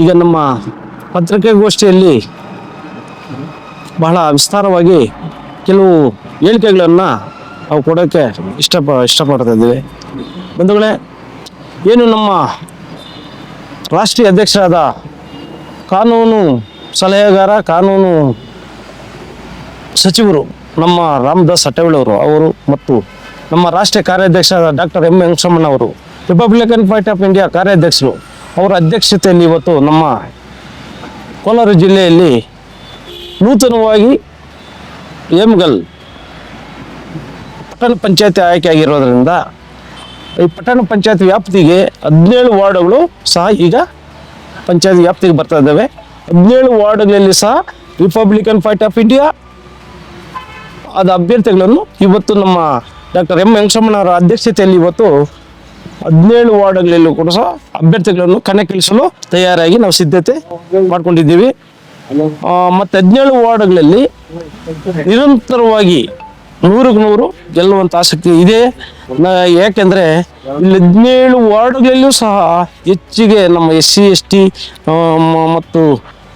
ಈಗ ನಮ್ಮ ಪತ್ರಿಕಾಗೋಷ್ಠಿಯಲ್ಲಿ ಬಹಳ ವಿಸ್ತಾರವಾಗಿ ಕೆಲವು ಹೇಳಿಕೆಗಳನ್ನು ನಾವು ಕೊಡೋಕ್ಕೆ ಇಷ್ಟಪ ಇಷ್ಟಪಡ್ತಾ ಇದ್ದೀವಿ. ಬಂಧುಗಳೇ, ಏನು ನಮ್ಮ ರಾಷ್ಟ್ರೀಯ ಅಧ್ಯಕ್ಷರಾದ ಕಾನೂನು ಸಲಹೆಗಾರ, ಕಾನೂನು ಸಚಿವರು ನಮ್ಮ ರಾಮದಾಸ್ ಅಟವಳವರು ಅವರು ಮತ್ತು ನಮ್ಮ ರಾಷ್ಟ್ರೀಯ ಕಾರ್ಯಾಧ್ಯಕ್ಷರಾದ ಡಾಕ್ಟರ್ ಎಂ ವೆಂಕಟರಮಣವರು ರಿಪಬ್ಲಿಕನ್ ಪಾರ್ಟಿ ಆಫ್ ಇಂಡಿಯಾ ಕಾರ್ಯಾಧ್ಯಕ್ಷರು ಅವರ ಅಧ್ಯಕ್ಷತೆಯಲ್ಲಿ ಇವತ್ತು ನಮ್ಮ ಕೋಲಾರ ಜಿಲ್ಲೆಯಲ್ಲಿ ನೂತನವಾಗಿ ಎಮ್ಗಲ್ ಪಟ್ಟಣ ಪಂಚಾಯತಿ ಆಯ್ಕೆ ಆಗಿರೋದ್ರಿಂದ ಈ ಪಟ್ಟಣ ಪಂಚಾಯತ್ ವ್ಯಾಪ್ತಿಗೆ ಹದಿನೇಳು ವಾರ್ಡ್ಗಳು ಸಹ ಈಗ ಪಂಚಾಯತ್ ವ್ಯಾಪ್ತಿಗೆ ಬರ್ತಾ ಇದ್ದಾವೆ. ಹದಿನೇಳು ವಾರ್ಡ್ಗಳಲ್ಲಿ ಸಹ ರಿಪಬ್ಲಿಕನ್ ಪಾರ್ಟಿ ಆಫ್ ಇಂಡಿಯಾ ಅದ ಅಭ್ಯರ್ಥಿಗಳನ್ನು ಇವತ್ತು ನಮ್ಮ ಡಾಕ್ಟರ್ ಎಂ ವೆಂಕಟರಮಣವರ ಅಧ್ಯಕ್ಷತೆಯಲ್ಲಿ ಇವತ್ತು ಹದಿನೇಳು ವಾರ್ಡ್ಗಳಲ್ಲೂ ಕೂಡ ಸಹ ಅಭ್ಯರ್ಥಿಗಳನ್ನು ಕಣಕ್ಕಿಳಿಸಲು ತಯಾರಾಗಿ ನಾವು ಸಿದ್ಧತೆ ಮಾಡ್ಕೊಂಡಿದ್ದೀವಿ. ಮತ್ತು ಹದಿನೇಳು ವಾರ್ಡ್ಗಳಲ್ಲಿ ನಿರಂತರವಾಗಿ ನೂರಕ್ಕೆ ನೂರು ಗೆಲ್ಲುವಂಥ ಆಸಕ್ತಿ ಇದೆ. ಯಾಕೆಂದ್ರೆ ಇಲ್ಲಿ ಹದಿನೇಳು ವಾರ್ಡ್ಗಳಲ್ಲೂ ಸಹ ಹೆಚ್ಚಿಗೆ ನಮ್ಮ ಎಸ್ ಸಿ, ಎಸ್ ಟಿ ಮತ್ತು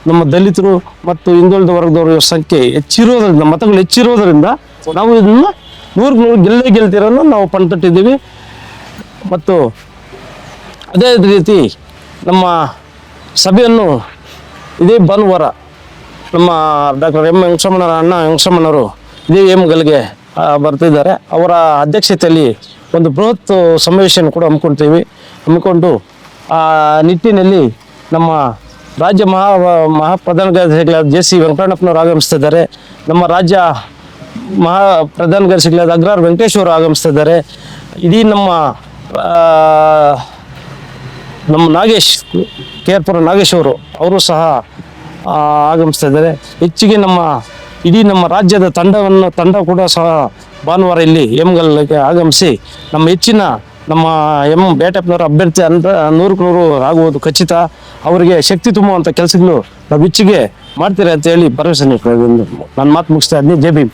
ನಮ್ಮ ದಲಿತರು ಮತ್ತು ಹಿಂದುಳಿದ ವರ್ಗದವರ ಸಂಖ್ಯೆ ಹೆಚ್ಚಿರೋದ್ರಿಂದ, ಮತಗಳು ಹೆಚ್ಚಿರೋದ್ರಿಂದ ನಾವು ಇದನ್ನ ನೂರಕ್ಕೆ ನೂರು ಗೆಲ್ಲೇ ಗೆಲ್ತಿರೋದನ್ನ ನಾವು ಪಣತಟ್ಟಿದ್ದೀವಿ. ಮತ್ತು ಅದೇ ರೀತಿ ನಮ್ಮ ಸಭೆಯನ್ನು ಇದೇ ಭಾನುವಾರ ನಮ್ಮ ಡಾಕ್ಟರ್ ಎಂ ವೆಂಕಟರಮಣರ ಅಣ್ಣ ವೆಂಕಟರಮಣರು ಇದೇ ಗಲ್ಗೆ ಬರ್ತಿದ್ದಾರೆ ಅವರ ಅಧ್ಯಕ್ಷತೆಯಲ್ಲಿ ಒಂದು ಬೃಹತ್ ಸಮಾವೇಶವನ್ನು ಕೂಡ ಹಮ್ಮಿಕೊಳ್ತೀವಿ ಹಮ್ಮಿಕೊಂಡು, ಆ, ನಿಟ್ಟಿನಲ್ಲಿ ನಮ್ಮ ರಾಜ್ಯ ಮಹಾ ಮಹಾ ಪ್ರಧಾನ ಕಾರ್ಯದರ್ಶಿಗಳಾದ ಜೆ ಸಿ ವೆಂಕಟಣ್ಣಪ್ಪನವರು ಆಗಮಿಸ್ತಿದ್ದಾರೆ. ನಮ್ಮ ರಾಜ್ಯ ಮಹಾ ಪ್ರಧಾನ ಕಾರ್ಯದರ್ಶಿಗಳಾದ ಅಗ್ರಾರ್ ವೆಂಕಟೇಶ್ವರು ಆಗಮಿಸ್ತಿದ್ದಾರೆ. ಇಡೀ ನಮ್ಮ ನಮ್ಮ ನಾಗೇಶ್ ಕೆ ಆರ್ ಪುರ ನಾಗೇಶ್ ಅವರು ಅವರು ಸಹ ಆಗಮಿಸ್ತಾ ಇದ್ದಾರೆ. ಹೆಚ್ಚಿಗೆ ನಮ್ಮ ಇಡೀ ನಮ್ಮ ರಾಜ್ಯದ ತಂಡವನ್ನು, ತಂಡ ಕೂಡ ಸಹ ಭಾನುವಾರ ಇಲ್ಲಿ ಎಮ್ಗಲ್ಗೆ ಆಗಮಿಸಿ, ನಮ್ಮ ಹೆಚ್ಚಿನ ನಮ್ಮ ಎಂ ಬೇಟಪ್ಪನವರ ಅಭ್ಯರ್ಥಿ ಅಂತ ನೂರಕ್ಕೆ ನೂರು ಆಗುವುದು ಖಚಿತ. ಅವರಿಗೆ ಶಕ್ತಿ ತುಂಬುವಂಥ ಕೆಲಸಗಳು ನಾವು ಹೆಚ್ಚಿಗೆ ಮಾಡ್ತೀರಾ ಅಂತ ಹೇಳಿ ಭರವಸೆ ನೀಡ್ತಾ. ನನ್ನ ಮಾತು ಮುಗಿಸ್ತಾ ಇದ್ದೀನಿ. ಜೈ ಭೀಮ್.